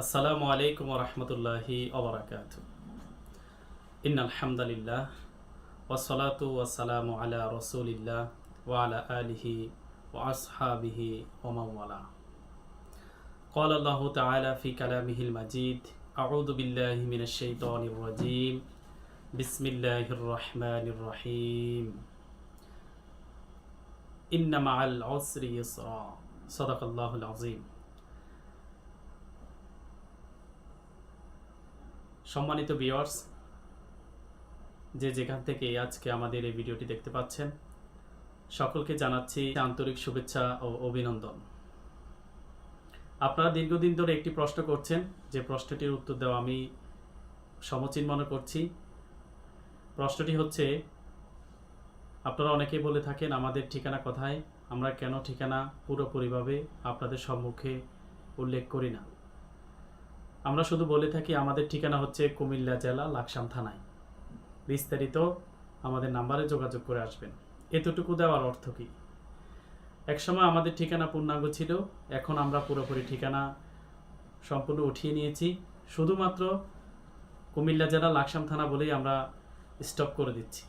আসসালামু আলাইকুম রহমতুল্লাহি অবরাকাত ইন আলহামদুলিল্লাহ ওসলাতু ওয়াসালামু আলা রসুলিল্লাহ ওয়ালা আলিহি ওয়াসহাবিহি ওমাওয়ালা قال الله تعالى في كلامه المجيد أعوذ بالله من الشيطان الرجيم بسم الله الرحمن الرحيم إن مع العسر يسرا صدق الله العظيم সম্মানিত ভিউয়ার্স যে যেখান থেকে আজকে আমাদের এই ভিডিওটি দেখতে পাচ্ছেন, সকলকে জানাচ্ছি আন্তরিক শুভেচ্ছা ও অভিনন্দন। আপনারা দীর্ঘদিন ধরে একটি প্রশ্ন করছেন, যে প্রশ্নটির উত্তর দেওয়া আমি সমচীন মনে করছি। প্রশ্নটি হচ্ছে, আপনারা অনেকেই বলে থাকেন, আমাদের ঠিকানা কোথায়? আমরা কেন ঠিকানা পুরোপুরিভাবে আপনাদের সম্মুখে উল্লেখ করি না। আমরা শুধু বলে থাকি আমাদের ঠিকানা হচ্ছে কুমিল্লা জেলা লাকসাম থানায়। বিস্তারিত আমাদের নাম্বারে যোগাযোগ করে আসবেন। এতটুকু দেওয়ার অর্থ কী? একসময় আমাদের ঠিকানা পূর্ণাঙ্গ ছিল, এখন আমরা পুরোপুরি ঠিকানা সম্পূর্ণ উঠিয়ে নিয়েছি। শুধুমাত্র কুমিল্লা জেলা লাকসাম থানা বলেই আমরা স্টপ করে দিচ্ছি।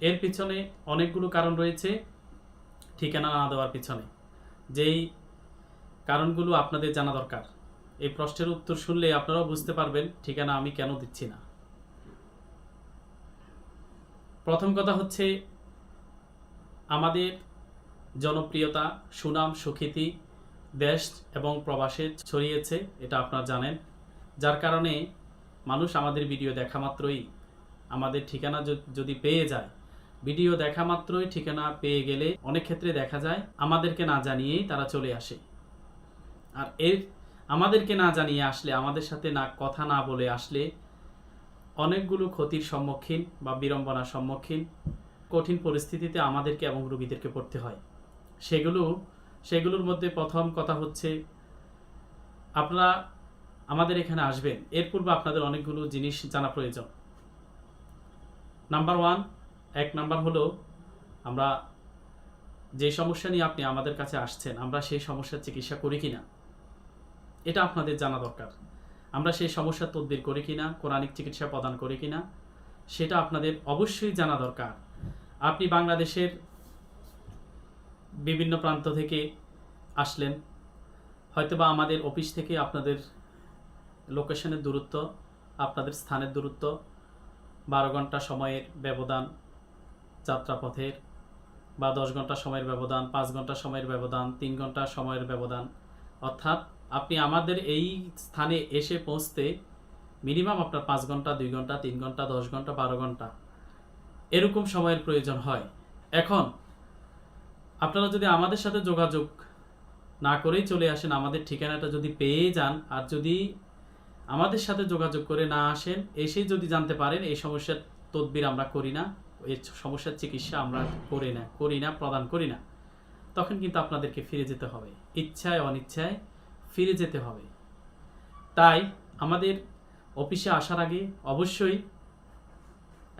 এর পিছনে অনেকগুলো কারণ রয়েছে, ঠিকানা না দেওয়ার পিছনে। যেই কারণগুলো আপনাদের জানা দরকার। এই প্রশ্নের উত্তর শুনলে আপনারাও বুঝতে পারবেন ঠিকানা আমি কেন দিচ্ছি না। প্রথম কথা হচ্ছে, আমাদের জনপ্রিয়তা, সুনাম, সুখ্যাতি দেশ এবং প্রবাসে ছড়িয়েছে, এটা আপনারা জানেন। যার কারণে মানুষ আমাদের ভিডিও দেখা মাত্রই আমাদের ঠিকানা যদি পেয়ে যায়, ভিডিও দেখা মাত্রই ঠিকানা পেয়ে গেলে অনেক ক্ষেত্রে দেখা যায়, আমাদেরকে না জানিয়েই তারা চলে আসে। আর এর আমাদেরকে না জানিয়ে আসলে, আমাদের সাথে না কথা না বলে আসলে অনেকগুলো ক্ষতির সম্মুখীন বা বিড়ম্বনার সম্মুখীন কঠিন পরিস্থিতিতে আমাদেরকে এবং রোগীদেরকে পড়তে হয়। সেগুলো, সেগুলোর মধ্যে প্রথম কথা হচ্ছে, আপনারা আমাদের এখানে আসবেন। এর পূর্বে আপনাদের অনেকগুলো জিনিস জানা প্রয়োজন। নাম্বার ওয়ান এক নাম্বার হলো, আমরা যে সমস্যা নিয়ে আপনি আমাদের কাছে আসছেন, আমরা সেই সমস্যার চিকিৎসা করি কিনা? এটা আপনাদের জানা দরকার। আমরা সেই সমস্যা তদবির করি কিনা, কোরআনিক চিকিৎসা প্রদান করি কিনা, সেটা আপনাদের অবশ্যই জানা দরকার। আপনি বাংলাদেশের বিভিন্ন প্রান্ত থেকে আসলেন, হয়তোবা আমাদের অফিস থেকে আপনাদের লোকেশনের দূরত্ব, আপনাদের স্থানের দূরত্ব, বারো ঘণ্টা সময়ের ব্যবধান যাত্রাপথের, বা দশ ঘণ্টা সময়ের ব্যবধান, পাঁচ ঘণ্টা সময়ের ব্যবধান, তিন ঘণ্টা সময়ের ব্যবধান, অর্থাৎ আপনি আমাদের এই স্থানে এসে পৌঁছতে মিনিমাম আপনার পাঁচ ঘণ্টা, দুই ঘণ্টা, তিন ঘণ্টা, দশ ঘণ্টা, বারো ঘণ্টা এরকম সময়ের প্রয়োজন হয়। এখন আপনারা যদি আমাদের সাথে যোগাযোগ না করেই চলে আসেন, আমাদের ঠিকানাটা যদি পেয়ে যান আর যদি আমাদের সাথে যোগাযোগ করে না আসেন এসেই যদি জানতে পারেন, এই সমস্যার তদবির আমরা করি না, এই সমস্যার চিকিৎসা আমরা করি না করি না, প্রদান করি না, তখন কিন্তু আপনাদেরকে ফিরে যেতে হবে। ইচ্ছায়, অনিচ্ছায় ফিরে যেতে হবে। তাই আমাদের অফিসে আসার আগে অবশ্যই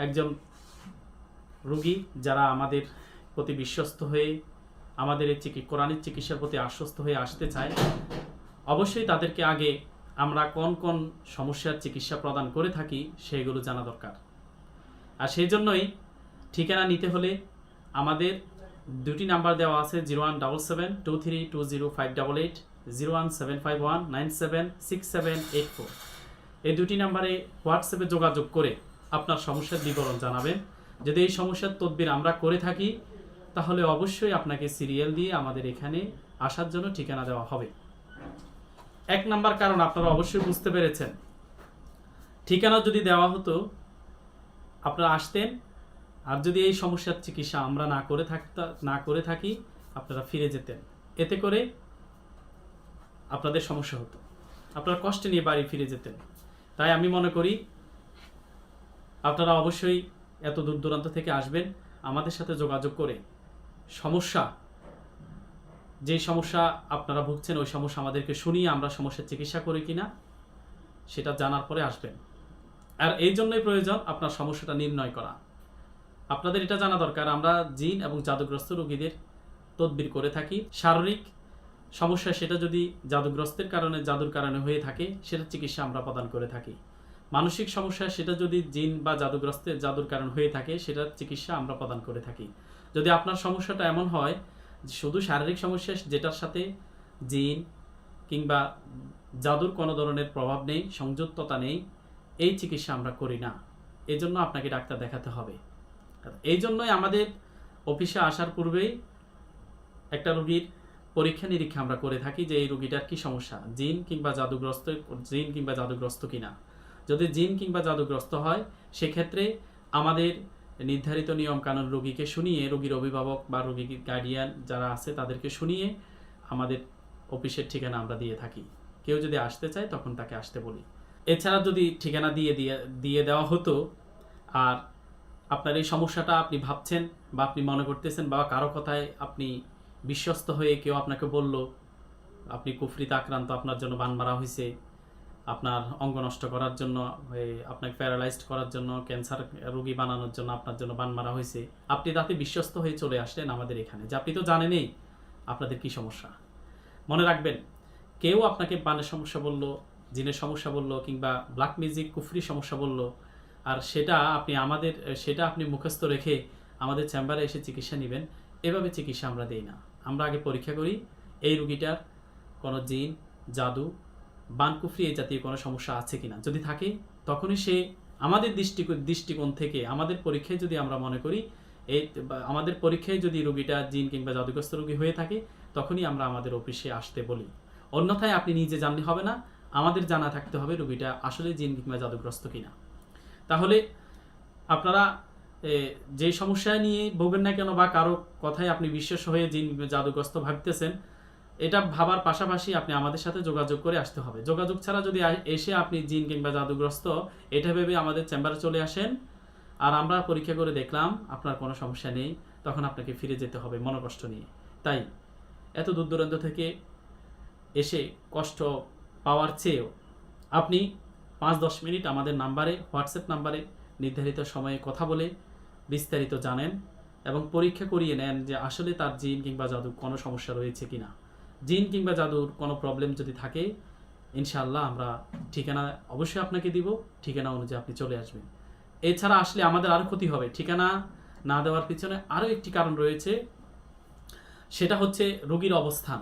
একজন রুগী যারা আমাদের প্রতি বিশ্বস্ত হয়ে আমাদের এই চিকি কোরআনিক চিকিৎসার প্রতি আশ্বস্ত হয়ে আসতে চায়, অবশ্যই তাদেরকে আগে আমরা কোন কোন সমস্যার চিকিৎসা প্রদান করে থাকি সেগুলো জানা দরকার। আর সেই জন্যই ঠিকানা নিতে হলে আমাদের দুটি নাম্বার দেওয়া আছে zero one double seven two three two zero five double eight zero one seven five one nine seven six seven eight four এই দুটি নাম্বারে হোয়াটসঅ্যাপে যোগাযোগ করে আপনার সমস্যার বিবরণ জানাবেন। যদি এই সমস্যার তদবির আমরা করে থাকি, তাহলে অবশ্যই আপনাকে সিরিয়াল দিয়ে আমাদের এখানে আসার জন্য ঠিকানা দেওয়া হবে। এক নাম্বার কারণ আপনারা অবশ্যই বুঝতে পেরেছেন। ঠিকানা যদি দেওয়া হতো, আপনারা আসতেন। আর যদি এই সমস্যার চিকিৎসা আমরা না করে থাকতা না করে থাকি, আপনারা ফিরে যেতেন। এতে করে আপনাদের সমস্যা হতো। আপনারা কষ্টে নিয়ে বাড়ি ফিরে যেতেন। তাই আমি মনে করি, আপনারা অবশ্যই এত দূর দূরান্ত থেকে আসবেন, আমাদের সাথে যোগাযোগ করে সমস্যা, যেই সমস্যা আপনারা ভুগছেন, ওই সমস্যা আমাদেরকে শুনিয়ে আমরা সমস্যার চিকিৎসা করি কি না সেটা জানার পরে আসবেন। আর এই জন্যই প্রয়োজন আপনার সমস্যাটা নির্ণয় করা। আপনাদের এটা জানা দরকার, আমরা জিন এবং জাদুগ্রস্ত রোগীদের তদবির করে থাকি, শারীরিক সমস্যা সেটা যদি জাদুগ্রস্তের কারণে, জাদুর কারণে হয়ে থাকে সেটা চিকিৎসা আমরা প্রদান করে থাকি। মানসিক সমস্যা সেটা যদি জিন বা জাদুগ্রস্তের জাদুর কারণ হয়ে থাকে, সেটার চিকিৎসা আমরা প্রদান করে থাকি। যদি আপনার সমস্যাটা এমন হয়, শুধু শারীরিক সমস্যা যেটার সাথে জিন কিংবা জাদুর কোনো ধরনের প্রভাব নেই, সংযুক্ততা নেই, এই চিকিৎসা আমরা করি না। এই জন্য আপনাকে ডাক্তার দেখাতে হবে। এই জন্যই আমাদের অফিসে আসার পূর্বেই একটা রোগীর পরীক্ষা নিরীক্ষা আমরা করে থাকি যে এই রুগীটার কি সমস্যা, জিন কিংবা জাদুগ্রস্ত, জিন কিংবা জাদুগ্রস্ত কিনা। যদি জিন কিংবা জাদুগ্রস্ত হয়, সেক্ষেত্রে আমাদের নির্ধারিত নিয়ম কানুন রোগীকে শুনিয়ে, রোগীর অভিভাবক বা রোগীর গার্ডিয়ান যারা আছে তাদেরকে শুনিয়ে আমাদের অফিসের ঠিকানা আমরা দিয়ে থাকি। কেউ যদি আসতে চায় তখন তাকে আসতে বলি। এছাড়া যদি ঠিকানা দিয়ে দিয়ে দিয়ে দেওয়া হতো, আর আপনার এই সমস্যাটা আপনি ভাবছেন বা আপনি মনে করতেছেন বা কারও কথায় আপনি বিশ্বস্ত হয়ে কেউ আপনাকে বলল, আপনি কুফরিতে আক্রান্ত, আপনার জন্য বান মারা হয়েছে আপনার অঙ্গ নষ্ট করার জন্য আপনাকে প্যারালাইজড করার জন্য ক্যান্সার রোগী বানানোর জন্য আপনার জন্য বান মারা হয়েছে আপনি তাতে বিশ্বস্ত হয়ে চলে আসলেন আমাদের এখানে। যে আপনি তো জানেনই আপনাদের কি সমস্যা। মনে রাখবেন, কেউ আপনাকে বানের সমস্যা বলল, জিনের সমস্যা বলল, কিংবা ব্ল্যাক মিউজিক কুফরি সমস্যা বলল, আর সেটা আপনি আমাদের, সেটা আপনি মুখস্থ রেখে আমাদের চেম্বারে এসে চিকিৎসা নেবেন, এভাবে চিকিৎসা আমরা দেই না। আমরা আগে পরীক্ষা করি, এই রুগীটার কোনো জিন, জাদু, বানকুফরি এই জাতীয় কোনো সমস্যা আছে কি না যদি থাকে, তখনই সে আমাদের দৃষ্টিকোণ দৃষ্টিকোণ থেকে, আমাদের পরীক্ষায় যদি আমরা মনে করি এই আমাদের পরীক্ষায় যদি রুগীটা জিন কিংবা জাদুগ্রস্ত রুগী হয়ে থাকে, তখনই আমরা আমাদের অফিসে আসতে বলি। অন্যথায় আপনি নিজে জানলে হবে না, আমাদের জানা থাকতে হবে রুগীটা আসলে জিন কিংবা জাদুগ্রস্ত কিনা। তাহলে আপনারা যে সমস্যা নিয়ে ভোগেন না কেন বা কারও কথায় আপনি বিশ্বাস হয়ে জিন জাদুগ্রস্ত ভাবতেছেন, এটা ভাবার পাশাপাশি আপনি আমাদের সাথে যোগাযোগ করে আসতে হবে। যোগাযোগ ছাড়া যদি এসে আপনি জিন কিংবা জাদুগ্রস্ত, এটা ভেবে আমাদের চেম্বারে চলে আসেন আর আমরা পরীক্ষা করে দেখলাম আপনার কোনো সমস্যা নেই, তখন আপনাকে ফিরে যেতে হবে মনোকষ্ট নিয়ে। তাই এত দূর দূরান্ত থেকে এসে কষ্ট পাওয়ার চেয়েও আপনি পাঁচ দশ মিনিট আমাদের নাম্বারে, হোয়াটসঅ্যাপ নাম্বারে নির্ধারিত সময়ে কথা বলে বিস্তারিত জানেন এবং পরীক্ষা করিয়ে নেন যে আসলে তার জিন কিংবা জাদুর কোনো সমস্যা রয়েছে কিনা। জিন কিংবা জাদুর কোনো প্রবলেম যদি থাকে, ইনশাআল্লাহ আমরা ঠিকানা অবশ্যই আপনাকে দিব, ঠিকানা অনুযায়ী আপনি চলে আসবেন। এছাড়া আসলে আমাদের আরও ক্ষতি হবে। ঠিকানা না দেওয়ার পিছনে আরও একটি কারণ রয়েছে, সেটা হচ্ছে রোগীর অবস্থান।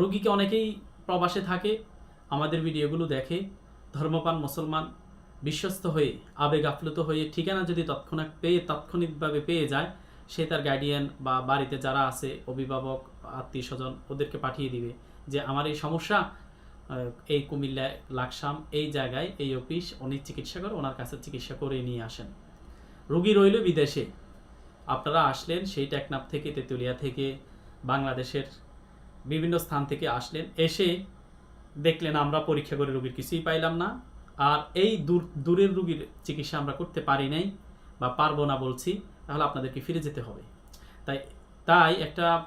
রোগীকে অনেকেই প্রবাসে থাকে, আমাদের ভিডিওগুলো দেখে ধর্মপান মুসলমান বিশ্বস্ত হয়ে, আবেগ আপ্লুত হয়ে, ঠিকানা যদি তৎক্ষণাৎ পেয়ে, তাৎক্ষণিকভাবে পেয়ে যায়, সে তার গার্ডিয়ান বা বাড়িতে যারা আছে, অভিভাবক আত্মীয় স্বজন ওদেরকে পাঠিয়ে দিবে যে, আমার এই সমস্যা এই কুমিল্লা লাকসাম, এই জায়গায়, এই অফিস, উনি চিকিৎসা করে, ওনার কাছে চিকিৎসা করে নিয়ে আসেন। রুগী রইল বিদেশে। আপনারা আসলেন সেই টেকনাফ থেকে, তেঁতুলিয়া থেকে, বাংলাদেশের বিভিন্ন স্থান থেকে আসলেন। এসে দেখলেন, আমরা পরীক্ষা করে রুগীর কিছুই পাইলাম না। আর এই দূর দূরের রুগীর চিকিৎসা আমরা করতে পারি নাই বা পারব না বলছি, তাহলে আপনাদেরকে ফিরে যেতে হবে। তাই তাই একটা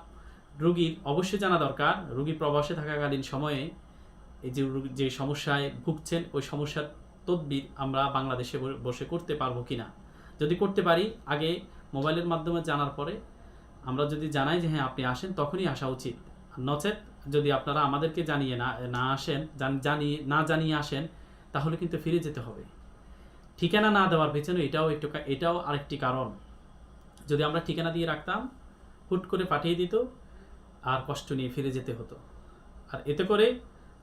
রুগীর অবশ্যই জানা দরকার, রুগী প্রবাসে থাকাকালীন সময়ে এই যে যে সমস্যায় ভুগছেন, ওই সমস্যার তদবির আমরা বাংলাদেশে বসে করতে পারব কিনা। যদি করতে পারি, আগে মোবাইলের মাধ্যমে জানার পরে আমরা যদি জানাই যে হ্যাঁ আপনি আসেন, তখনই আসা উচিত। নচেত যদি আপনারা আমাদেরকে জানিয়ে না না আসেন, জান- জানিয়ে না জানিয়ে আসেন তাহলে কিন্তু ফিরে যেতে হবে। ঠিকানা না দেওয়ার পেছনে এটাও একটু এটাও আরেকটি কারণ। যদি আমরা ঠিকানা দিয়ে রাখতাম, হুট করে পাঠিয়ে দিত আর কষ্ট নিয়ে ফিরে যেতে হতো। আর এতে করে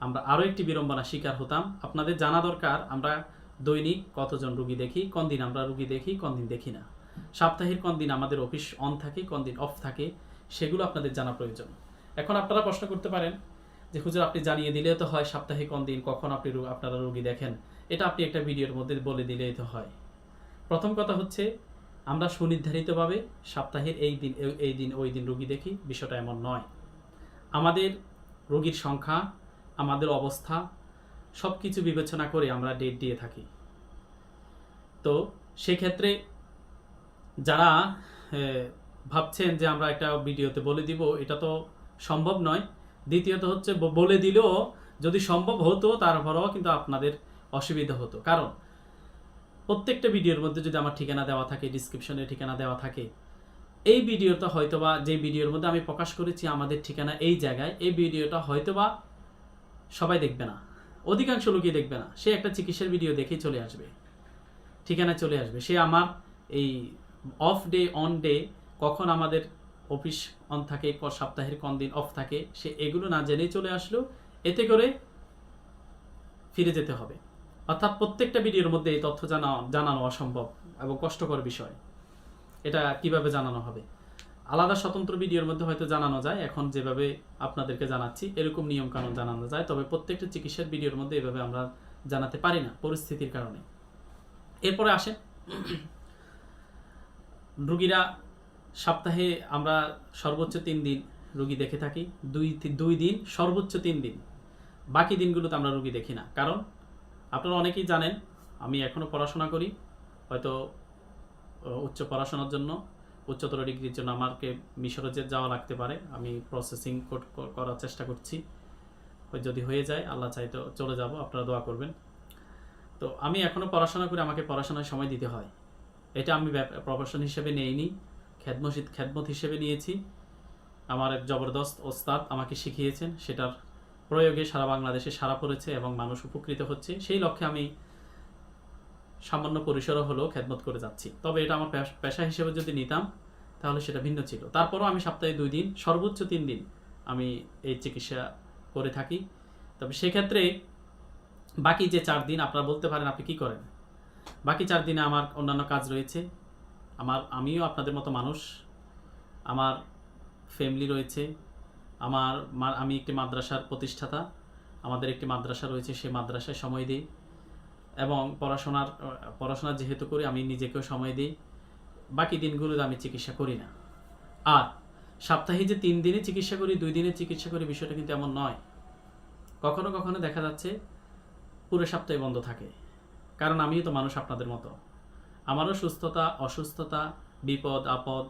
আমরা আরও একটি বিড়ম্বনা শিকার হতাম। আপনাদের জানা দরকার, আমরা দৈনিক কতজন রুগী দেখি, কোন দিন আমরা রুগী দেখি, কোন দিন দেখি না। সাপ্তাহিক কোন দিন আমাদের অফিস অন থাকে, কোন দিন অফ থাকে, সেগুলো আপনাদের জানা প্রয়োজন। এখন আপনারা প্রশ্ন করতে পারেন যে হুজুর আপনি জানিয়ে দিলে তো হয় সাপ্তাহিক কোন দিন কখন আপনি আপনারা রুগী দেখেন? এটা আপনি একটা ভিডিওর মধ্যে বলে দিলেই তো হয়। প্রথম কথা হচ্ছে, আমরা সুনির্ধারিতভাবে সপ্তাহের এই দিন এই দিন ওই দিন রুগী দেখি, বিষয়টা এমন নয়। আমাদের রোগীর সংখ্যা, আমাদের অবস্থা সব কিছু বিবেচনা করে আমরা ডেট দিয়ে থাকি। তো সেক্ষেত্রে যারা ভাবছেন যে আমরা একটা ভিডিওতে বলে দিব, এটা তো সম্ভব নয়। দ্বিতীয়ত হচ্ছে বলে দিলেও যদি সম্ভব হতো তারপরেও কিন্তু আপনাদের অসুবিধা হতো। কারণ প্রত্যেকটা ভিডিওর মধ্যে যদি আমার ঠিকানা দেওয়া থাকে ডিসক্রিপশনে ঠিকানা দেওয়া থাকে, এই ভিডিওটা হয়তোবা যে ভিডিওর মধ্যে আমি প্রকাশ করেছি আমাদের ঠিকানা এই জায়গায়, এই ভিডিওটা হয়তোবা সবাই দেখবে না। অধিকাংশ লোকই দেখবে না। সে একটা চিকিৎসার ভিডিও দেখেই চলে আসবে। ঠিকানায় চলে আসবে। সে আমার এই অফ ডে অন ডে কখন আমাদের অফিস অন থাকে, ক- সপ্তাহের কোন দিন অফ থাকে, সে এগুলো না জেনেই চলে আসলো। এতে করে ফিরে যেতে হবে। অর্থাৎ প্রত্যেকটা ভিডিওর মধ্যে এই তথ্য জানা, জানানো অসম্ভব এবং কষ্টকর বিষয়। এটা কীভাবে জানানো হবে? আলাদা স্বতন্ত্র ভিডিওর মধ্যে হয়তো জানানো যায়। এখন যেভাবে আপনাদেরকে জানাচ্ছি, এরকম নিয়ম কানুন জানানো যায়। তবে প্রত্যেকটা চিকিৎসার ভিডিওর মধ্যে এভাবে আমরা জানাতে পারি না পরিস্থিতির কারণে। এরপরে আসেন। রুগীরা সপ্তাহে আমরা সর্বোচ্চ তিন দিন রুগী দেখে থাকি। দুই দুই দিন, সর্বোচ্চ তিন দিন। বাকি দিনগুলোতে আমরা রুগী দেখি না। কারণ আপনারা অনেকেই জানেন, আমি এখনও পড়াশোনা করি। হয়তো উচ্চ পড়াশোনার জন্য, উচ্চতর ডিগ্রির জন্য আমাকে মিশরে যে যাওয়া লাগতে পারে, আমি প্রসেসিং করার চেষ্টা করছি। যদি হয়ে যায়, আল্লাহ চাইতো চলে যাব, আপনারা দোয়া করবেন। তো আমি এখনও পড়াশোনা করে, আমাকে পড়াশোনায় সময় দিতে হয়। এটা আমি প্রফেশন হিসেবে নেইনি। খেদমত খেদমত হিসেবে নিয়েছি। আমার এক জবরদস্ত ওস্তাদ আমাকে শিখিয়েছেন, সেটার প্রয়োগে সারা বাংলাদেশে সারা পড়েছে এবং মানুষ উপকৃত হচ্ছে। সেই লক্ষ্যে আমি সামান্য পরিসরও হলেও খেদমত করে যাচ্ছি। তবে এটা আমার পেশা হিসেবে যদি নিতাম, তাহলে সেটা ভিন্ন ছিল। তারপরও আমি সপ্তাহে দুই দিন, সর্বোচ্চ তিন দিন আমি এই চিকিৎসা করে থাকি। তবে সেক্ষেত্রে বাকি যে চার দিন আপনারা বলতে পারেন আপনি কি করেন? বাকি চার দিনে আমার অন্যান্য কাজ রয়েছে। আমার, আমিও আপনাদের মতো মানুষ। আমার ফ্যামিলি রয়েছে। আমার আমি একটি মাদ্রাসার প্রতিষ্ঠাতা। আমাদের একটি মাদ্রাসা রয়েছে সেই মাদ্রাসায় সময় দিই। এবং পড়াশোনার, পড়াশোনা যেহেতু করি, আমি নিজেকেও সময় দিই। বাকি দিনগুলোতে আমি চিকিৎসা করি না। আর সপ্তাহে যে তিন দিনে চিকিৎসা করি, দুই দিনে চিকিৎসা করি, বিষয়টা কিন্তু এমন নয়। কখনো কখনো দেখা যাচ্ছে, পুরো সপ্তাহে বন্ধ থাকে। কারণ আমিও তো মানুষ আপনাদের মতো। আমারও সুস্থতা, অসুস্থতা, বিপদ, আপদ,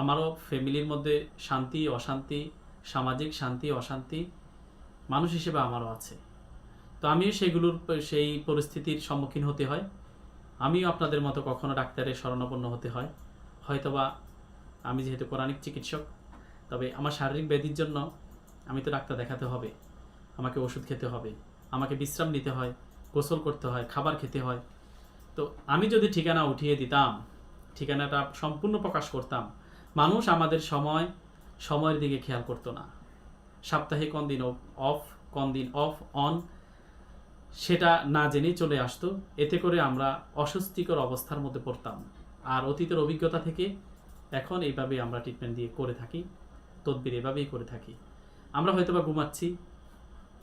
আমারও ফ্যামিলির মধ্যে শান্তি, অশান্তি, সামাজিক শান্তি, অশান্তি মানুষ হিসেবে আমারও আছে। তো আমিও সেগুলোর সেই পরিস্থিতির সম্মুখীন হতে হয়। আমিও আপনাদের মতো কখনো ডাক্তারের শরণাপন্ন হতে হয়। হয়তোবা আমি যেহেতু কোরআনিক চিকিৎসক, তবে আমার শারীরিক ব্যাধির জন্য আমি তো ডাক্তার দেখাতে হবে। আমাকে ওষুধ খেতে হবে। আমাকে বিশ্রাম নিতে হয়, গোসল করতে হয়, খাবার খেতে হয়। তো আমি যদি ঠিকানা উঠিয়ে দিতাম, ঠিকানাটা সম্পূর্ণ প্রকাশ করতাম, মানুষ আমাদের সময়, সময়ের দিকে খেয়াল করতো না। সপ্তাহে কোন দিন অফ কোন দিন অফ অন সেটা না জেনেই চলে আসতো। এতে করে আমরা অস্বস্তিকর অবস্থার মধ্যে পড়তাম। আর অতীতের অভিজ্ঞতা থেকে এখন এইভাবে আমরা ট্রিটমেন্ট দিয়ে করে থাকি, তদবির এভাবেই করে থাকি। আমরা হয়তোবা ঘুমাচ্ছি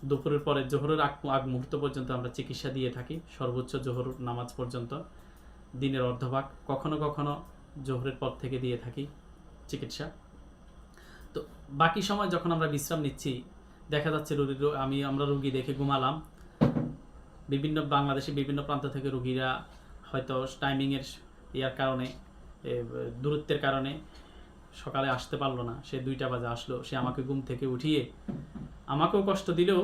দুপুরের পরে জোহরের আগ আগ মুহূর্ত পর্যন্ত আমরা চিকিৎসা দিয়ে থাকি, সর্বোচ্চ জোহর নামাজ পর্যন্ত, দিনের অর্ধভাগ। কখনো কখনো জোহরের পর থেকে দিয়ে থাকি চিকিৎসা। তো বাকি সময় যখন আমরা বিশ্রাম নিচ্ছি, দেখা যাচ্ছে রোগী আমি, আমরা রুগী দেখে ঘুমালাম। বিভিন্ন বাংলাদেশে বিভিন্ন প্রান্ত থেকে রুগীরা হয়তো টাইমিংয়ের ইয়ার কারণে দূরত্বের কারণে সকালে আসতে পারল না। সে দুইটা বাজে আসলো। সে আমাকে ঘুম থেকে উঠিয়ে আমাকেও কষ্ট দিলেও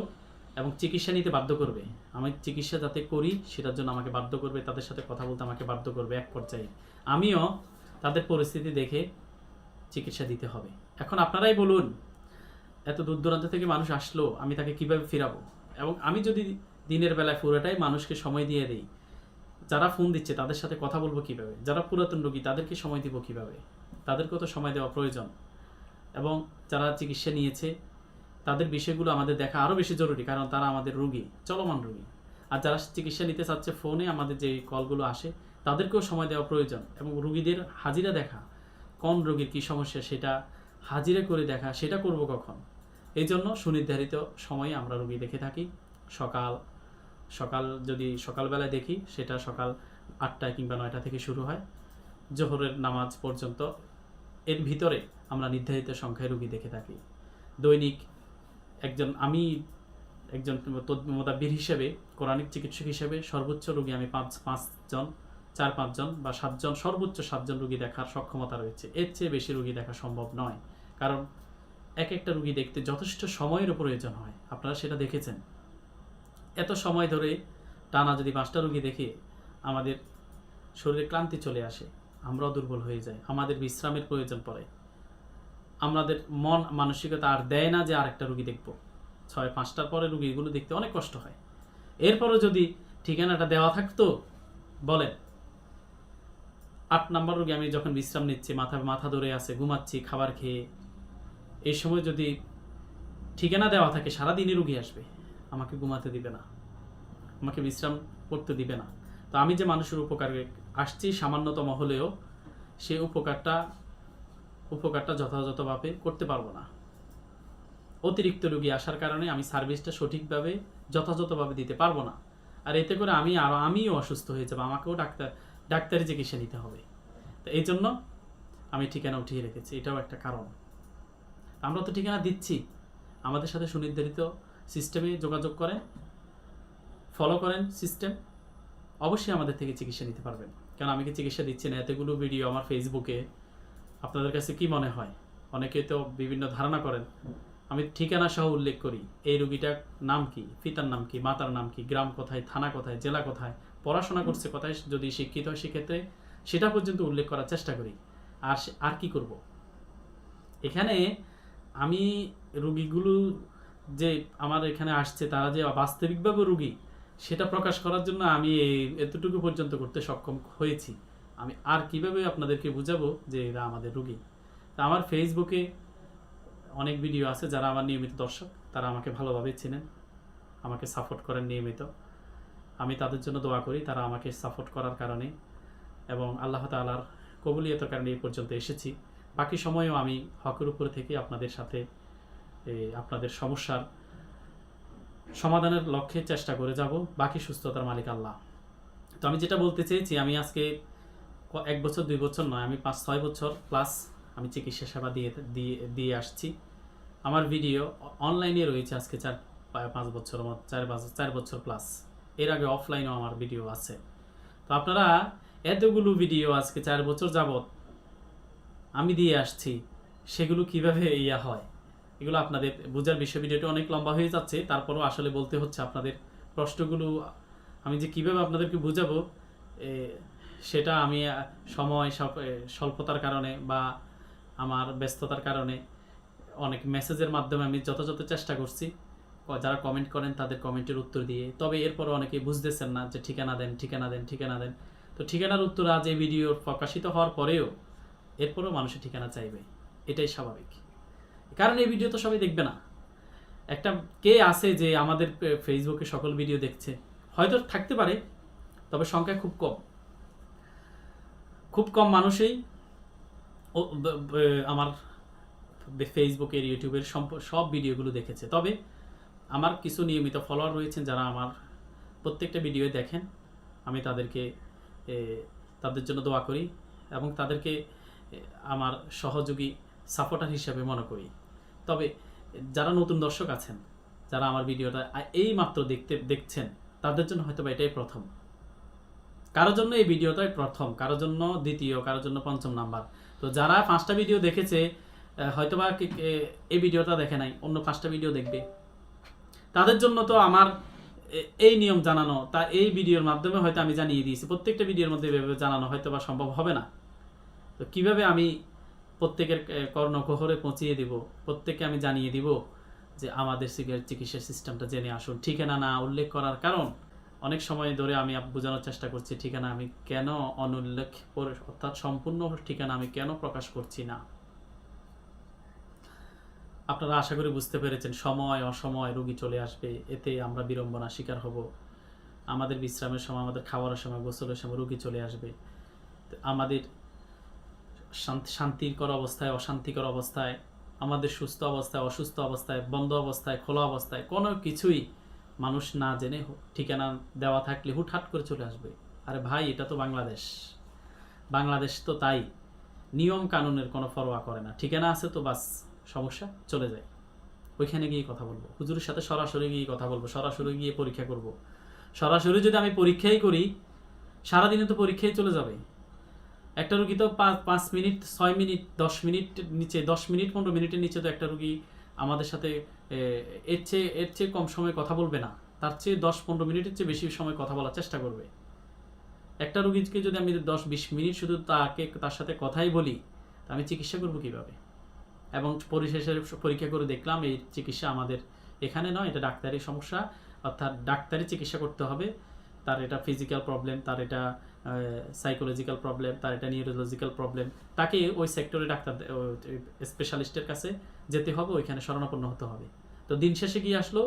এবং চিকিৎসা নিতে বাধ্য করবে। আমি চিকিৎসা যাতে করি সেটার জন্য আমাকে বাধ্য করবে, তাদের সাথে কথা বলতে আমাকে বাধ্য করবে এক পর্যায়ে। আমিও তাদের পরিস্থিতি দেখে চিকিৎসা দিতে হবে। এখন আপনারাই বলুন, এত দূর দূরান্ত থেকে মানুষ আসলো, আমি তাকে কীভাবে ফিরাবো? এবং আমি যদি দিনের বেলায় পুরোটাই মানুষকে সময় দিয়ে দিই, যারা ফোন দিচ্ছে তাদের সাথে কথা বলব কীভাবে? যারা পুরাতন রোগী তাদেরকে সময় দিব কীভাবে? তাদেরকেও তো সময় দেওয়া প্রয়োজন। এবং যারা চিকিৎসা নিয়েছে, তাদের বিষয়গুলো আমাদের দেখা আরও বেশি জরুরি, কারণ তারা আমাদের রুগী, চলমান রুগী। আর যারা চিকিৎসা নিতে চাচ্ছে ফোনে আমাদের যে কলগুলো আসে, তাদেরকেও সময় দেওয়া প্রয়োজন। এবং রুগীদের হাজিরা দেখা, কোন রোগীর কী সমস্যা সেটা হাজিরা করে দেখা, সেটা করব কখন? এই জন্য সুনির্ধারিত সময়ে আমরা রুগী দেখে থাকি। সকাল সকাল যদি সকালবেলায় দেখি, সেটা সকাল আটটায় কিংবা নয়টা থেকে শুরু হয়। জোহরের নামাজ পর্যন্ত এর ভিতরে আমরা নির্ধারিত সংখ্যায় রুগী দেখে থাকি। দৈনিক একজন আমি, একজন মোদাব্বির হিসেবে, কোরআনিক চিকিৎসক হিসেবে সর্বোচ্চ রুগী আমি পাঁচ পাঁচজন চার পাঁচজন বা সাতজন সর্বোচ্চ সাতজন রুগী দেখার সক্ষমতা রয়েছে। এর চেয়ে বেশি রুগী দেখা সম্ভব নয়। কারণ এক একটা রুগী দেখতে যথেষ্ট সময়েরও প্রয়োজন হয়। আপনারা সেটা দেখেছেন। এত সময় ধরে টানা যদি পাঁচটা রুগী দেখে আমাদের শরীরে ক্লান্তি চলে আসে আমরাও দুর্বল হয়ে যাই, আমাদের বিশ্রামের প্রয়োজন পড়ে। আমাদের মন মানসিকতা আর দেয় না যে আরেকটা রুগী দেখব। ছয়, পাঁচটার পরে রুগীগুলো দেখতে অনেক কষ্ট হয়। এরপরও যদি ঠিকানাটা দেওয়া থাকতো, বলেন, আট নাম্বার রুগী আমি যখন বিশ্রাম নিচ্ছি, মাথা মাথা ধরে আছে, ঘুমাচ্ছি, খাবার খেয়ে, এই সময় যদি ঠিকানা দেওয়া থাকে, সারাদিনই রুগী আসবে। আমাকে ঘুমাতে দিবে না। আমাকে বিশ্রাম করতে দিবে না। তো আমি যে মানুষের উপকারে আসছি সামান্যতম হলেও সে উপকারটা উপকারটা যথাযথভাবে করতে পারব না। অতিরিক্ত রুগী আসার কারণে আমি সার্ভিসটা সঠিকভাবে, যথাযথভাবে দিতে পারব না। আর এতে করে আমি আরও আমিও অসুস্থ হয়ে যাব, আমাকেও ডাক্তার, ডাক্তারি চিকিৎসা নিতে হবে। তো এই জন্য আমি ঠিকানা উঠিয়ে রেখেছি, এটাও একটা কারণ। আমরা তো ঠিকানা দিচ্ছি, আমাদের সাথে সুনির্ধারিত সিস্টেমে যোগাযোগ করেন ফলো করেন সিস্টেম অবশ্যই আমাদের থেকে চিকিৎসা নিতে পারবেন। কারণ আমি কি চিকিৎসা দিচ্ছি না এতগুলো ভিডিও আমার ফেসবুকে আপনাদের কাছে কি মনে হয়? অনেকে তো বিভিন্ন ধারণা করেন। আমি ঠিকানা সহ উল্লেখ করি। এই রুগীটার নাম কি? পিতার নাম কি? মাতার নাম কি? গ্রাম কোথায়? থানা কোথায়? জেলা কোথায়? পড়াশোনা করছে কোথায়? যদি শিক্ষিত হয় সেক্ষেত্রে সেটা পর্যন্ত উল্লেখ করার চেষ্টা করি। আর আর কি করব? এখানে আমি রুগীগুলো যে আমার এখানে আসছে, তারা যে বাস্তবিকভাবে রুগী সেটা প্রকাশ করার জন্য আমি এই- এতটুকু পর্যন্ত করতে সক্ষম হয়েছি। আমি আর কীভাবে আপনাদেরকে বুঝাবো যে এরা আমাদের রুগী? তা আমার ফেসবুকে অনেক ভিডিও আছে যারা আমার নিয়মিত দর্শক, তারা আমাকে ভালোভাবে চেনেন, আমাকে সাপোর্ট করেন নিয়মিত। আমি তাদের জন্য দোয়া করি, তারা আমাকে সাপোর্ট করার কারণে। এবং আল্লাহ তাআলার কবুলিয়তের কারণে এই পর্যন্ত এসেছি। বাকি সময়েও আমি হকের উপরে থেকে আপনাদের সাথে আপনাদের সমস্যার সমাধানের লক্ষ্যে চেষ্টা করে যাব, বাকি সুস্থতার মালিক আল্লাহ। তো আমি যেটা বলতে চেয়েছি, আমি আজকে এক বছর, দুই বছর নয়, আমি পাঁচ, ছয় বছর প্লাস আমি চিকিৎসা সেবা দিয়ে দিয়ে দিয়ে আসছি। আমার ভিডিও অনলাইনে রয়েছে আজকে চার, পাঁচ বছর চার, পাঁচ, চার বছর প্লাস এর আগে অফলাইনেও আমার ভিডিও আছে। তো আপনারা এতগুলো ভিডিও আজকে চার বছর যাবত আমি দিয়ে আসছি, সেগুলো কীভাবে ইয়া হয়? এগুলো আপনাদের বোঝার বিষয় ভিডিওটা অনেক লম্বা হয়ে যাচ্ছে, তারপরও আসলে বলতে হচ্ছে আপনাদের প্রশ্নগুলো, আমি যে কীভাবে আপনাদেরকে বুঝাবো সেটা আমি সময় স্বল্পতার কারণে বা আমার ব্যস্ততার কারণে অনেক মেসেজের মাধ্যমে আমি যথাযথ চেষ্টা করছি। যারা কমেন্ট করেন তাদের কমেন্টের উত্তর দিয়ে। তবে এরপর অনেকে বুঝতেছেন না যে ঠিকানা দেন ঠিকানা দেন ঠিকানা দেন। তো ঠিকানার উত্তর আজ এই ভিডিও প্রকাশিত হওয়ার পরেও এরপরও মানুষের ঠিকানা চাইবে। এটাই স্বাভাবিক। কারণ এই ভিডিও তো সবাই দেখবে না। একটা কে আছে যে আমাদের ফেসবুকে সকল ভিডিও দেখছে? হয়তো থাকতে পারে, তবে সংখ্যা খুব কম। খুব কম মানুষই আমার ফেসবুকের ইউটিউবের সব ভিডিওগুলো দেখেছে। তবে আমার কিছু নিয়মিত ফলোয়ার রয়েছেন যারা আমার প্রত্যেকটা ভিডিও দেখেন। আমি তাদেরকে তাদের জন্য দোয়া করি এবং তাদেরকে আমার সহযোগী সাপোর্টার হিসাবে মনে করি। তবে যারা নতুন দর্শক আছেন, যারা আমার ভিডিওটা এই মাত্র দেখতে, দেখছেন, তাদের জন্য হয়তো বা এটাই প্রথম। কারোর জন্য এই ভিডিওটাই প্রথম, কারোর জন্য দ্বিতীয়, কারোর জন্য পঞ্চম নাম্বার। তো যারা পাঁচটা ভিডিও দেখেছে হয়তোবা এই ভিডিওটা দেখে নাই, অন্য পাঁচটা ভিডিও দেখবে। তাদের জন্য তো আমার এই নিয়ম জানানো, তা এই ভিডিওর মাধ্যমে হয়তো আমি জানিয়ে দিয়েছি, প্রত্যেকটা ভিডিওর মধ্যে জানানো হয়তো বা সম্ভব হবে না। তো কীভাবে আমি প্রত্যেকের কর্ণকোহরে পৌঁছিয়ে দিব, প্রত্যেককে আমি জানিয়ে দিব যে আমাদের চিকি- চিকিৎসা সিস্টেমটা জেনে আসুন। ঠিকানা না উল্লেখ করার কারণ অনেক সময় ধরে আমি বোঝানোর চেষ্টা করছি, ঠিকানা আমি কেন অনুল্লেখ করে, অর্থাৎ সম্পূর্ণ ঠিকানা আমি কেন প্রকাশ করছি না? আপনারা আশা করি বুঝতে পেরেছেন, সময়, অসময় রোগী চলে আসবে, এতে আমরা বিড়ম্বনা শিকার হব। আমাদের বিশ্রামের সময়, আমাদের খাওয়ার সময়, গোসলের সময় রোগী চলে আসবে। আমাদের শান্তিকর অবস্থায়, অশান্তিকর অবস্থায়, আমাদের সুস্থ অবস্থায়, অসুস্থ অবস্থায়, বন্ধ অবস্থায়, খোলা অবস্থায়, কোনো কিছুই মানুষ না জেনে ঠিকানা দেওয়া থাকলে হুটহাট করে চলে আসবে। আরে ভাই, এটা তো বাংলাদেশ। বাংলাদেশ তো তাই। নিয়ম কানুনের কোনো পরোয়া করে না। ঠিকানা আছে তো বাস, সমস্যা? চলে যায় ওইখানে গিয়ে কথা বলব। হুজুরের সাথে সরাসরি গিয়ে কথা বলব, সরাসরি গিয়ে পরীক্ষা করব। সরাসরি যদি আমি পরীক্ষাই করি, সারাদিনে তো পরীক্ষাই চলে যাবে একটা রুগী তো পাঁচ মিনিট, ছয় মিনিট, দশ মিনিট নিচে, দশ মিনিট, পনেরো মিনিটের নিচে তো একটা রুগী আমাদের সাথে এর চেয়ে এর চেয়ে কম সময় কথা বলবে না। তার চেয়ে দশ, পনেরো মিনিটের চেয়ে বেশি সময় কথা বলার চেষ্টা করবে। একটা রুগীকে যদি আমি দশ, বিশ মিনিট শুধু তাকে, তার সাথে কথাই বলি আমি চিকিৎসা করব কীভাবে? এবং পরিশেষে পরীক্ষা করে দেখলাম, এই চিকিৎসা আমাদের এখানে নয়, এটা ডাক্তারি সমস্যা। অর্থাৎ ডাক্তারি চিকিৎসা করতে হবে। তার এটা ফিজিক্যাল প্রবলেম তার এটা সাইকোলজিক্যাল প্রবলেম তার এটা নিউরোলজিক্যাল প্রবলেম তাকে ওই সেক্টরে ডাক্তার স্পেশালিস্টের কাছে যেতে হবে, ওইখানে শরণাপন্ন হতে হবে। তো দিন শেষে গিয়ে আসলো?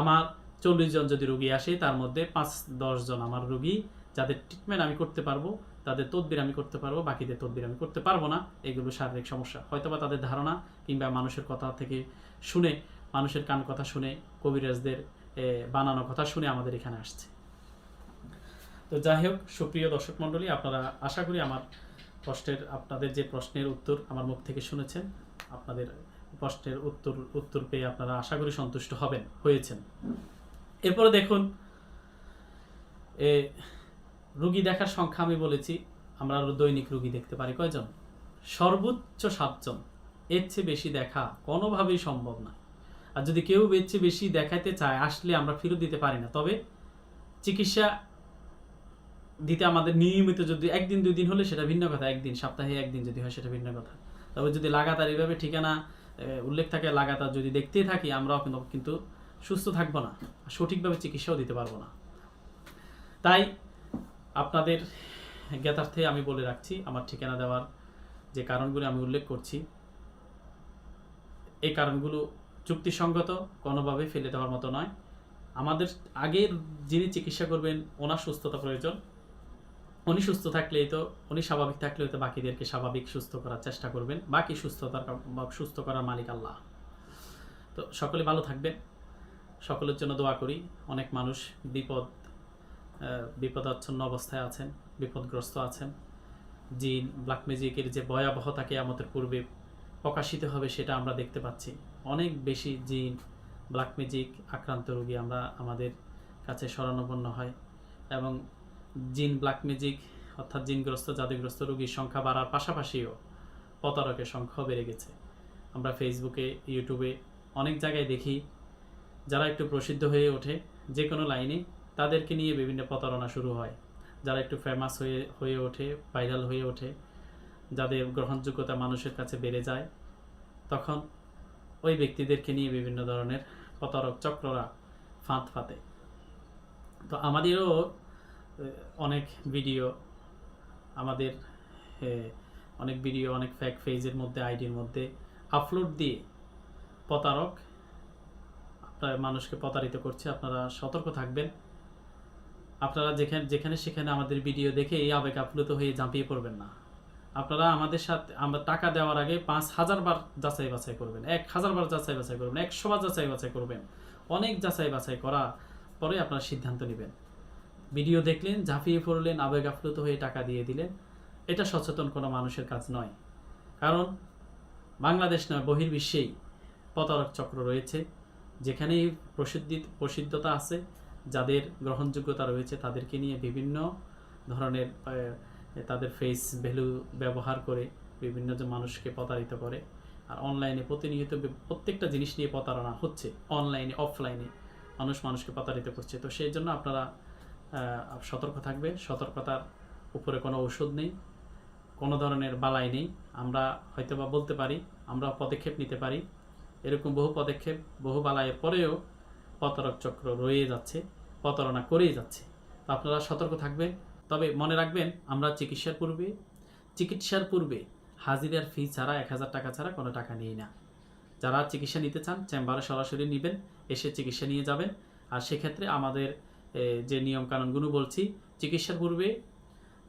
আমার চল্লিশ জন যদি রুগী আসে, তার মধ্যে পাঁচ দশ জন আমার রুগী, যাদের ট্রিটমেন্ট আমি করতে পারব, তাদের তদবির আমি করতে পারব, বাকিদের তদবির আমি করতে পারব না, এগুলো শারীরিক সমস্যা। হয়তোবা তাদের ধারণা, কিংবা মানুষের কথা থেকে শুনে, মানুষের কান কথা শুনে, কবিরাজদের বানানো কথা শুনে আমাদের এখানে আসছে। তো যাই হোক, সুপ্রিয় দর্শক মণ্ডলী, আপনারা আশা করি আমার প্রশ্নের, আপনাদের যে প্রশ্নের উত্তর আমার মুখ থেকে শুনেছেন, আপনাদের প্রশ্নের উত্তর উত্তর পেয়ে আপনারা আশা করি সন্তুষ্ট হবেন, হয়েছেন। এরপরে দেখুন, এ, রুগী দেখার সংখ্যা আমি বলেছি, আমরা দৈনিক রুগী দেখতে পারি, কয়জন? সর্বোচ্চ সাতজন। এর চেয়ে বেশি দেখা কোনোভাবেই সম্ভব না। আর যদি কেউ এর চেয়ে বেশি দেখাতে চায়, আসলে আমরা ফেরত দিতে পারি না। তবে চিকিৎসা দিতে আমাদের নিয়মিত যদি একদিন, দুই দিন হলে সেটা ভিন্ন কথা, একদিন, সপ্তাহে একদিন যদি হয় সেটা ভিন্ন কথা। তবে যদি লাগাতার এইভাবে ঠিকানা উল্লেখ থাকে, লাগাতার যদি দেখতেই থাকি, আমরাও কিন্তু সুস্থ থাকব না সঠিকভাবে চিকিৎসাও দিতে পারব না। তাই আপনাদের জ্ঞাতার্থে আমি বলে রাখছি, আমার ঠিকানা দেওয়ার যে কারণগুলি আমি উল্লেখ করছি, এই কারণগুলো যুক্তিসঙ্গত, কোনোভাবে ফেলে দেওয়ার মতো নয়। আমাদের আগের যিনি চিকিৎসা করবেন, ওনার সুস্থতা প্রয়োজন। উনি সুস্থ থাকলেই তো, উনি স্বাভাবিক থাকলেই তো বাকিদেরকে স্বাভাবিক সুস্থ করার চেষ্টা করবেন। বাকি সুস্থতার সুস্থ করার মালিক আল্লাহ। তো সকলে ভালো থাকবেন। সকলের জন্য দোয়া করি। অনেক মানুষ বিপদ বিপদাচ্ছন্ন অবস্থায় আছেন, বিপদগ্রস্ত আছেন। জিন ব্ল্যাক ম্যাজিকের যে ভয়াবহতাকে আমাদের পূর্বে প্রকাশিত হবে সেটা আমরা দেখতে পাচ্ছি। অনেক বেশি জিন ব্ল্যাক ম্যাজিক আক্রান্ত রোগী আমরা আমাদের কাছে শরণাপন্ন হয় এবং জিন ব্ল্যাক ম্যাজিক অর্থাৎ জিনগ্রস্ত জাদুগ্রস্ত রোগীর সংখ্যা বাড়ার পাশাপাশিও প্রতারকের সংখ্যাও বেড়ে গেছে। আমরা ফেসবুকে, ইউটিউবে অনেক জায়গায় দেখি, যারা একটু প্রসিদ্ধ হয়ে ওঠে যে কোনো লাইনে, তাদেরকে নিয়ে বিভিন্ন প্রতারণা শুরু হয়। যারা একটু ফেমাস হয়ে হয়ে ওঠে ভাইরাল হয়ে ওঠে, যাদের গ্রহণযোগ্যতা মানুষের কাছে বেড়ে যায়, তখন ওই ব্যক্তিদেরকে নিয়ে বিভিন্ন ধরনের প্রতারক চক্ররা ফাঁদ ফাতে তো আমাদেরও অনেক ভিডিও আমাদের অনেক ভিডিও অনেক ফ্যাক ফেজের মধ্যে আইডির মধ্যে আপলোড দিয়ে প্রতারক, আপনার মানুষকে প্রতারিত করছে, আপনারা সতর্ক থাকবেন। আপনারা যেখানে যেখানে সেখানে আমাদের ভিডিও দেখে এই আবেগ আপ্লুত হয়ে ঝাঁপিয়ে পড়বেন না। আপনারা আমাদের সাথে, আমরা টাকা দেওয়ার আগে পাঁচ হাজার বার যাচাই বাছাই করবেন, এক হাজার বার যাচাই বাছাই করবেন, একশো বার যাচাই বাছাই করবেন। অনেক যাচাই বাছাই করা পরে আপনারা সিদ্ধান্ত নেবেন। ভিডিও দেখলেন, ঝাঁপিয়ে পড়লেন, আবেগ আপ্লুত হয়ে টাকা দিয়ে দিলেন। এটা সচেতন কোনো মানুষের কাজ নয়। কারণ বাংলাদেশ নয়, বহির্বিশ্বেই প্রতারক চক্র রয়েছে। যেখানেই প্রসিদ্ধি, প্রসিদ্ধতা আছে, যাদের গ্রহণযোগ্যতা রয়েছে তাদেরকে নিয়ে বিভিন্ন ধরনের তাদের ফেস ভ্যালু ব্যবহার করে বিভিন্ন যে মানুষকে প্রতারিত করে। আর অনলাইনে প্রতিনিয়ত প্রত্যেকটা জিনিস নিয়ে প্রতারণা হচ্ছে। অনলাইনে অফলাইনে মানুষ মানুষকে প্রতারিত করছে। তো সেই জন্য আপনারা সতর্ক থাকবে সতর্কতার উপরে কোনো ওষুধ নেই, কোনো ধরনের বালাই নেই। আমরা হয়তোবা বলতে পারি, আমরা পদক্ষেপ নিতে পারি। এরকম বহু পদক্ষেপ, বহু বালাইয়ের পরেও প্রতারক চক্র রয়ে যাচ্ছে, প্রতারণা করেই যাচ্ছে। তো আপনারা সতর্ক থাকবেন। তবে মনে রাখবেন, আমরা চিকিৎসার পূর্বে চিকিৎসার পূর্বে হাজিরার ফি ছাড়া এক হাজার টাকা ছাড়া কোনো টাকা নিই না। যারা চিকিৎসা নিতে চান, চেম্বারে সরাসরি নেবেন, এসে চিকিৎসা নিয়ে যাবেন। আর সেক্ষেত্রে আমাদের যে নিয়মকানুনগুলো বলছি, চিকিৎসার পূর্বে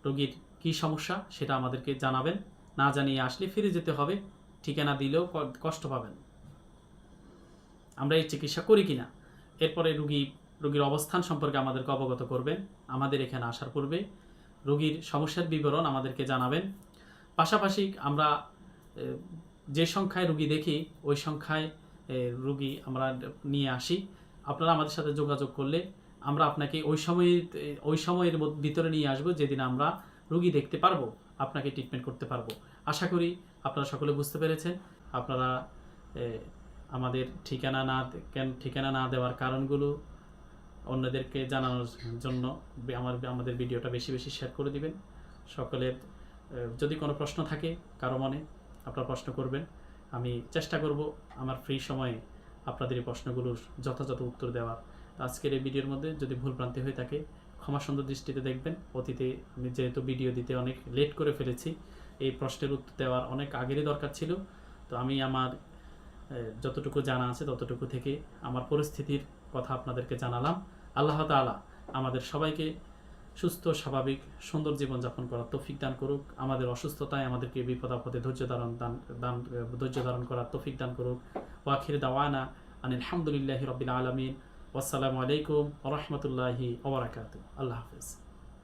রোগীর কী সমস্যা সেটা আমাদেরকে জানাবেন। না জানিয়ে আসলে ফিরে যেতে হবে, ঠিকানা দিলেও কষ্ট পাবেন। আমরা এই চিকিৎসা করি কিনা, এরপরে রুগী, রোগীর অবস্থান সম্পর্কে আমাদেরকে অবগত করবেন। আমাদের এখানে আসার পূর্বে রোগীর সমস্যার বিবরণ আমাদেরকে জানাবেন। পাশাপাশি আমরা যে সংখ্যায় রুগী দেখি, ওই সংখ্যায় রুগী আমরা নিয়ে আসি। আপনারা আমাদের সাথে যোগাযোগ করলে আমরা আপনাকে ওই সময়ে, ওই সময়ের ভিতরে নিয়ে আসব, যেদিন আমরা রুগী দেখতে পারব, আপনাকে ট্রিটমেন্ট করতে পারব। আশা করি আপনারা সকলে বুঝতে পেরেছেন। আপনারা আমাদের ঠিকানা না, কেন, ঠিকানা না দেওয়ার কারণগুলো অন্যদেরকে জানানোর জন্য আমার, আমাদের ভিডিওটা বেশি বেশি শেয়ার করে দিবেন। সকলের যদি কোনো প্রশ্ন থাকে কারও মনে, আপনারা প্রশ্ন করবেন। আমি চেষ্টা করব আমার ফ্রি সময়ে আপনাদের এই প্রশ্নগুলোর যথাযথ উত্তর দেওয়ার। আজকের এই ভিডিওর মধ্যে যদি ভুলভ্রান্তি হয়ে থাকে, ক্ষমা সুন্দর দৃষ্টিতে দেখবেন। অতীতে আমি যেহেতু ভিডিও দিতে অনেক লেট করে ফেলেছি, এই প্রশ্নের উত্তর দেওয়ার অনেক আগেরই দরকার ছিল। তো আমি আমার যতটুকু জানা আছে ততটুকু থেকে আমার পরিস্থিতির কথা আপনাদেরকে জানালাম। আল্লাহ তাআলা আমাদের সবাইকে সুস্থ, স্বাভাবিক, সুন্দর জীবনযাপন করার তৌফিক দান করুক। আমাদের অসুস্থতায় আমাদেরকে বিপদ আপদে ধৈর্য ধারণ দান দান, ধৈর্য ধারণ করার তৌফিক দান করুক। ওয়াখির দাওয়ানা আনিল হামদুলিল্লাহি রবিল আলমিন। والسلام عليكم ورحمة الله وبركاته. الله حافظ.